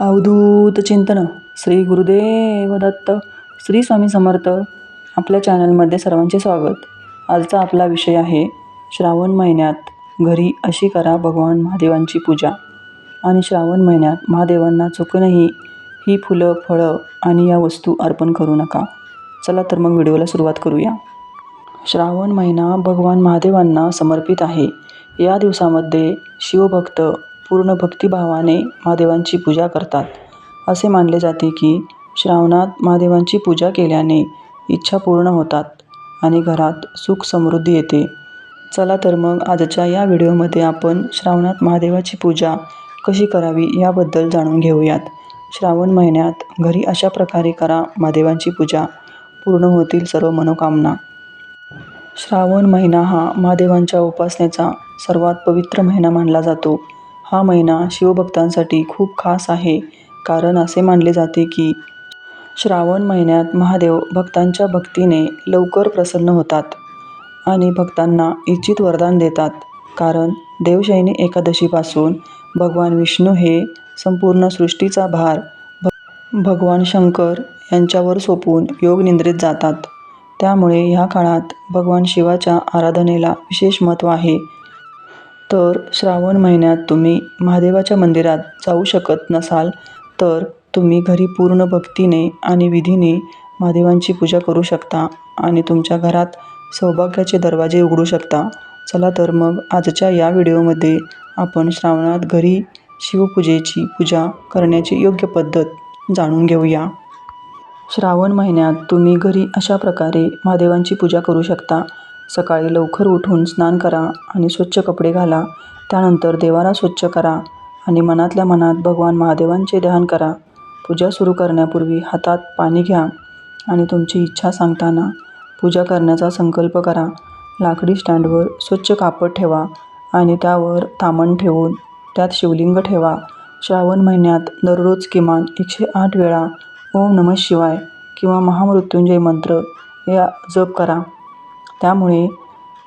अवधूत चिंतन. श्री गुरुदेव दत्त श्री स्वामी समर्थ आपल्या चॅनलमध्ये सर्वांचे स्वागत. आजचा आपला विषय आहे श्रावण महिन्यात घरी अशी करा भगवान महादेवांची पूजा. आणि श्रावण महिन्यात महादेवांना चुकूनही ही फुलं फळं आणि या वस्तू अर्पण करू नका. चला तर मग व्हिडिओला सुरुवात करूया. श्रावण महिना भगवान महादेवांना समर्पित आहे. या दिवसामध्ये शिवभक्त पूर्ण भक्तिभावाने महादेवांची पूजा करतात. असे मानले जाते की श्रावणात महादेवांची पूजा केल्याने इच्छा पूर्ण होतात आणि घरात सुख समृद्धी येते. चला तर मग आजच्या या व्हिडिओमध्ये आपण श्रावणात महादेवाची पूजा कशी करावी याबद्दल जाणून घेऊयात. श्रावण महिन्यात घरी अशा प्रकारे करा महादेवांची पूजा. पूर्ण होतील सर्व मनोकामना. श्रावण महिना हा महादेवांच्या उपासनेचा सर्वात पवित्र महिना मानला जातो. हा महिना शिवभक्तांसाठी खूप खास आहे. कारण असे मानले जाते की श्रावण महिन्यात महादेव भक्तांच्या भक्तीने लवकर प्रसन्न होतात आणि भक्तांना इच्छित वरदान देतात. कारण देवशयनी एकादशीपासून भगवान विष्णू हे संपूर्ण सृष्टीचा भार भ भगवान शंकर यांच्यावर सोपून योगनिद्रेत जातात. त्यामुळे ह्या काळात भगवान शिवाच्या आराधनेला विशेष महत्त्व आहे. तर श्रावण महिन्यात तुम्ही महादेवाच्या मंदिरात जाऊ शकत नसाल तर तुम्ही घरी पूर्ण भक्तीने आणि विधीने महादेवांची पूजा करू शकता आणि तुमच्या घरात सौभाग्याचे दरवाजे उघडू शकता. चला तर मग आजच्या या व्हिडिओमध्ये आपण श्रावणात घरी शिवपूजेची पूजा करण्याची योग्य पद्धत जाणून घेऊया. श्रावण महिन्यात तुम्ही घरी अशा प्रकारे महादेवांची पूजा करू शकता. सकाळी लवकर उठून स्नान करा आणि स्वच्छ कपडे घाला. त्यानंतर देवाला स्वच्छ करा आणि मनातल्या मनात भगवान महादेवांचे ध्यान करा. पूजा सुरू करण्यापूर्वी हातात पाणी घ्या आणि तुमची इच्छा सांगताना पूजा करण्याचा संकल्प करा. लाकडी स्टँडवर स्वच्छ कापड ठेवा आणि त्यावर तामण ठेवून त्यात शिवलिंग ठेवा. श्रावण महिन्यात दररोज किमान एकशे आठ वेळा ओम नमः शिवाय किंवा महामृत्युंजय मंत्र या जप करा. त्यामुळे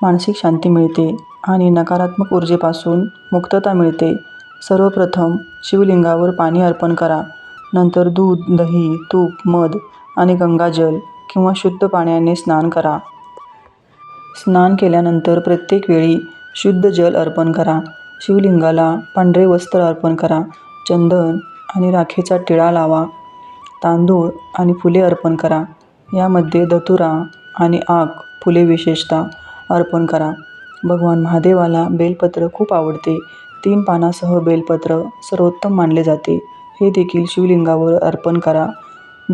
मानसिक शांती मिळते आणि नकारात्मक ऊर्जेपासून मुक्तता मिळते. सर्वप्रथम शिवलिंगावर पाणी अर्पण करा. नंतर दूध दही तूप मध आणि गंगाजल किंवा शुद्ध पाण्याने स्नान करा. स्नान केल्यानंतर प्रत्येक वेळी शुद्ध जल अर्पण करा. शिवलिंगाला पांढरे वस्त्र अर्पण करा. चंदन आणि राखेचा टिळा लावा. तांदूळ आणि फुले अर्पण करा. यामध्ये धतुरा आणि आग फुले विशेषतः अर्पण करा. भगवान महादेवाला बेलपत्र खूप आवडते. तीन पानासह बेलपत्र सर्वोत्तम मानले जाते. हे देखील शिवलिंगावर अर्पण करा.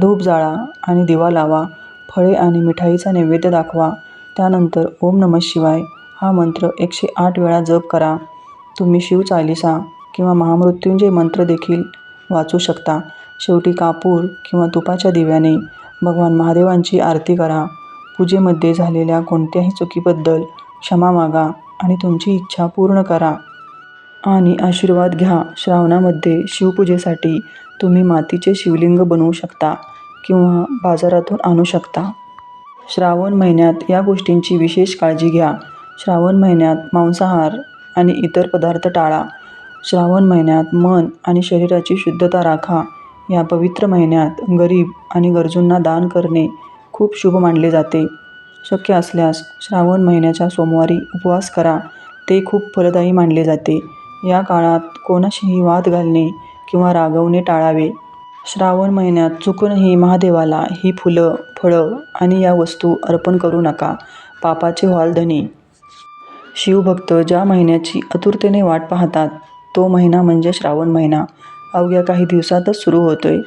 धूप जाळा आणि दिवा लावा. फळे आणि मिठाईचा नैवेद्य दाखवा. त्यानंतर ओम नमः शिवाय हा मंत्र एकशे आठ वेळा जप करा. तुम्ही शिव चालिसा किंवा महामृत्युंजय मंत्र देखील वाचू शकता. शेवटी कापूर किंवा तुपाच्या दिव्याने भगवान महादेवांची आरती करा. पूजेमध्ये झालेल्या कोणत्याही चुकीबद्दल क्षमा मागा आणि तुमची इच्छा पूर्ण करा. आणि आशीर्वाद घ्या. श्रावणामध्ये शिवपूजेसाठी तुम्ही मातीचे शिवलिंग बनवू शकता किंवा बाजारातून आणू शकता. श्रावण महिन्यात या गोष्टींची विशेष काळजी घ्या. श्रावण महिन्यात मांसाहार आणि इतर पदार्थ टाळा. श्रावण महिन्यात मन आणि शरीराची शुद्धता राखा. या पवित्र महिन्यात गरीब आणि गरजूंना दान करणे खूप शुभ मानले जाते. शक्य असल्यास श्रावण महिन्याच्या सोमवारी उपवास करा. ते खूप फलदायी मानले जाते. या काळात कोणाशीही वाद घालणे किंवा रागवणे टाळावे. श्रावण महिन्यात चुकूनही महादेवाला ही फुलं फळं आणि या वस्तू अर्पण करू नका. पापाचे व्हाल शिवभक्त ज्या महिन्याची आतुरतेने वाट पाहतात तो महिना म्हणजे श्रावण महिना. अवघ्या काही दिवसातच सुरू होतोय.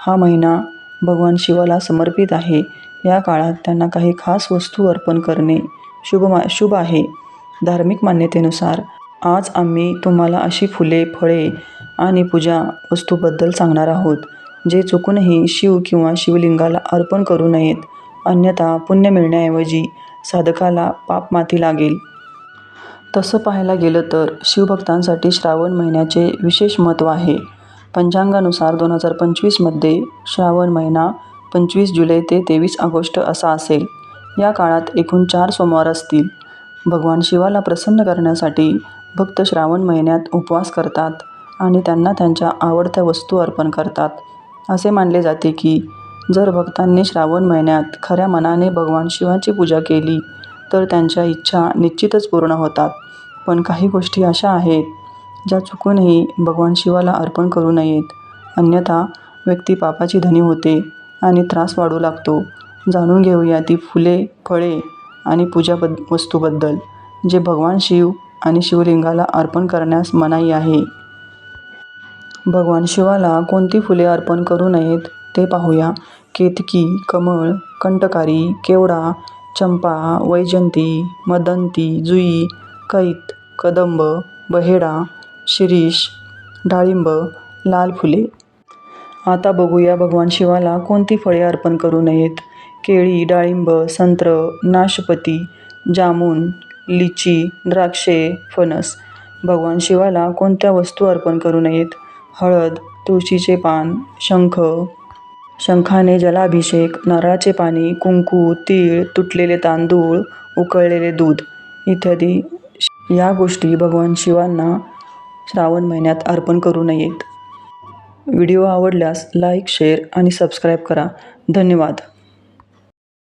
हा महिना भगवान शिवाला समर्पित आहे. या काळात त्यांना काही खास वस्तू अर्पण करणे शुभ मा शुभ आहे. धार्मिक मान्यतेनुसार आज आम्ही तुम्हाला अशी फुले फळे आणि पूजा वस्तूबद्दल सांगणार आहोत जे चुकूनही शिव किंवा शिवलिंगाला अर्पण करू नयेत. अन्यथा पुण्य मिळण्याऐवजी साधकाला पाप माती लागेल. तसं पाहायला गेलं तर शिवभक्तांसाठी श्रावण महिन्याचे विशेष महत्त्व आहे. पंचांगानुसार दोन हजार पंचवीसमध्ये श्रावण महिना पंचवीस जुलै ते तेवीस ऑगस्ट असा असेल. या काळात एकूण चार सोमवार असतील. भगवान शिवाला प्रसन्न करण्यासाठी भक्त श्रावण महिन्यात उपवास करतात आणि त्यांना त्यांच्या आवडत्या वस्तू अर्पण करतात. असे मानले जाते की जर भक्तांनी श्रावण महिन्यात खऱ्या मनाने भगवान शिवाची पूजा केली तर त्यांच्या इच्छा निश्चितच पूर्ण होतात. पण काही गोष्टी अशा आहेत ज्या चुकूनही भगवान शिवाला अर्पण करू नयेत. अन्यथा व्यक्ती पापाची धनी होते. आणि त्रास वाढू लागतो. जाणून घेऊया ती फुले फळे आणि पूजा बद वस्तूबद्दल जे भगवान शिव आणि शिवलिंगाला अर्पण करण्यास मनाई आहे. भगवान शिवाला कोणती फुले अर्पण करू नयेत ते पाहूया. केतकी कमळ कंटकारी केवडा चंपा वैजंती मदंती जुई कैत कदंब बहेडा शिरीष डाळिंब लाल फुले. आता बघूया भगवान शिवाला कोणती फळे अर्पण करू नयेत. केळी डाळिंब संत्र नाशपती जामून लिची द्राक्षे फणस. भगवान शिवाला कोणत्या वस्तू अर्पण करू नयेत? हळद तुळशीचे पान शंख. शंखाने जलाभिषेक नारळाचे पाणी कुंकू तीळ तुटलेले तांदूळ उकळलेले दूध इत्यादी. या गोष्टी भगवान शिवांना श्रावण महिन्यात अर्पण करू नयेत. व्हिडिओ आवडल्यास लाईक शेअर आणि सबस्क्राईब करा. धन्यवाद.